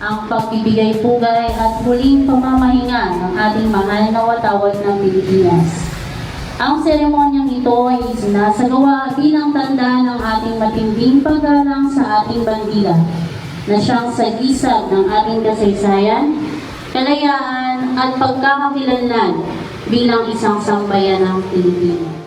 ang pagbibigay pugay at huling pamamahinga ng ating mahal na watawag ng Pilipinas. Ang seremonyang ito ay sinasagawa bilang tanda ng ating matinding paggalang sa ating bandila na siyang sagisag ng ating kasaysayan, kalayaan at pagkakakilanlan bilang isang sambayan ng Pilipinas.